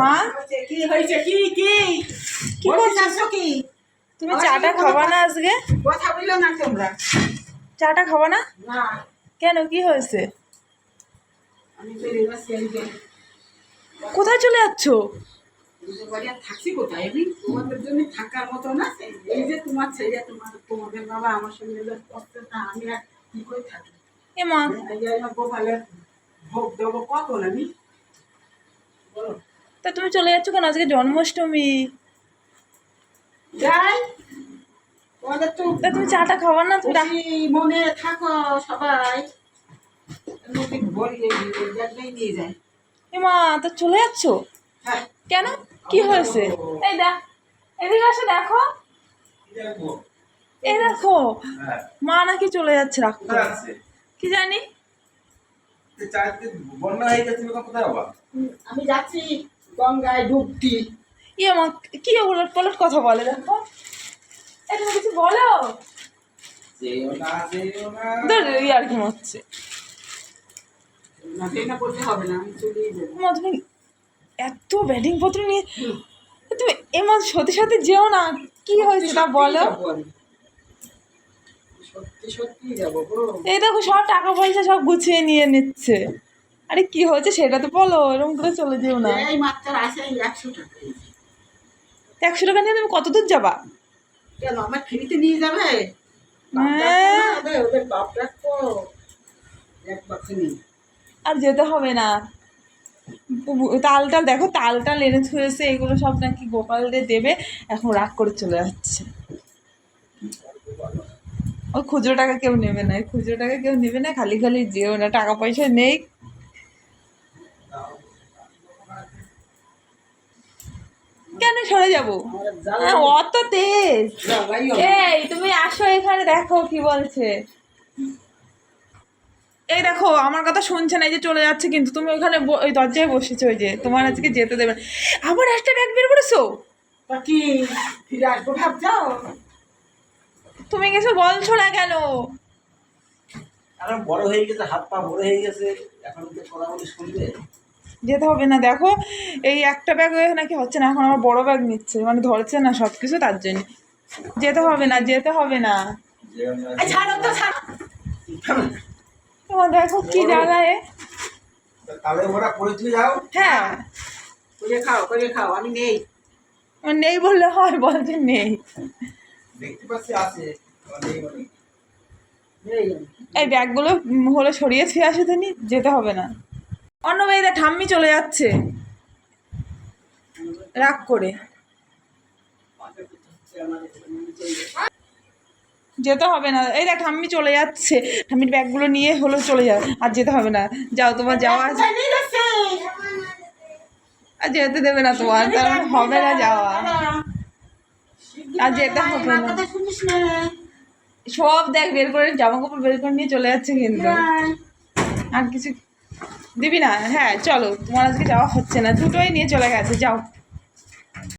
মা? কি হয়েছে কি কি কি? বলতে কি তুমি চাটা খাবা না আজকে? কথা বলল না তোমরা। চাটা খাবা না? কেন কি হয়েছে? কোথায় চলে যাচ্ছ? থাকছি কোথায়? আমি তোমাদের জন্য থাকার মতো না। এই যে তোমার ছেলে তোমার তোমাদের বাবা আমার সঙ্গে আমি আর কি করে থাকি এ মা। গোপালের ভোগ দেবো কখন আমি? বলো। তা তুমি চলে যাচ্ছ কেন? আজকে জন্মাষ্টমী। যাই তা তুমি চাটা খাবা না তুমি মনে থাকো সবাই। মা তা চলে যাচ্ছ? হ্যাঁ। কেন? কি হয়েছে? এই দেখ এদিকে আসো দেখো। এই দেখো মা নাকি চলে যাচ্ছে রাখো। কি জানি? বন্যা হয়ে গেছে কোথায় বাবা আমি যাচ্ছি। গঙ্গায় ডুবতি ইয়ে মা কি উলট পালট কথা বলে দেখো এই তুমি কিছু বলো। যেও না যেও না। ধর ই আর কি হচ্ছে না না বলতে হবে না আমি মা তুমি এত ব্যাটিং পত্র নিয়ে তুমি এমন সত্যি সত্যি যেও না কি হয়েছে তা বলো। এই দেখো সব টাকা পয়সা সব গুছিয়ে নিয়ে নিচ্ছে। আরে কি হয়েছে সেটা তো বলো এরকম করে চলে যেও না। একশো টাকা নিয়ে তুমি কত দূর যাবা আমার ফ্রিতে নিয়ে যাবে? হ্যাঁ। আর যেতে হবে না। তাল টাল দেখো তাল টাল এনে থুয়েছে এগুলো সব নাকি গোপালদের দেবে। এখন রাগ করে চলে যাচ্ছে। ওই খুচরো টাকা কেউ নেবে না খুচরো টাকা কেউ নেবে না খালি খালি যেও না টাকা পয়সা নেই। কেন সরে যাব? হ্যাঁ, অত তেজ। এই তুমি আসো এখানে দেখো কি বলছে। এই দেখো আমার কথা শুনছে না এই যে চলে যাচ্ছে কিন্তু। তুমি ওখানে ওই দরজায় বসেছো ওই যে তোমার আজকে যেতে দেবে। আবার একটা ব্যাগ বের করেছ? তা কি ফিরে আসব ভাবছ? তুমি কিছু বলছো না কেন? কারণ বড় হয়ে গেছে হাত পা বড় হয়ে গেছে। এখন কথা বলে শুনবে? যেতে হবে না। দেখো এই একটা ব্যাগ নাকি হচ্ছে না এখন আমার বড় ব্যাগ নিচ্ছে মানে ধরছে না সব কিছু তার জন্য। যেতে হবে না যেতে হবে না। ছাড়ো ছাড়ো। দেখো কি জ্বালায় যাও। হ্যাঁ। খাও খাও আমি নেই। নেই বললে হয় বলছে নেই। দেখতে পাচ্ছি আছে। আমার নেই বলে। নেই। এই ব্যাগগুলো হলে সরিয়ে ছুঁয়ে আসে তো নি যেতে হবে না। অন্য বাড়িতে ঠাম্মি চলে যাচ্ছে। রাগ করে। যেতে হবে না। এই দেখ, ঠাম্মি চলে যাচ্ছে। ঠাম্মির ব্যাগগুলো নিয়ে হলেও চলে যাও আর যেতে হবে না। যাও তোমার যাওয়া আছে? আর যেতে দেবে না তোমার, তার মানে হবে না যাওয়া। আর যেতে হবে না। সব দেখ, বের করে জামা কাপড় বের করে নিয়ে চলে যাচ্ছে কিন্তু। আর কিছু দিবি না? হ্যাঁ চলো। তোমার আজকে যাওয়া হচ্ছে না। দুটোই নিয়ে চলে গেছে যাও।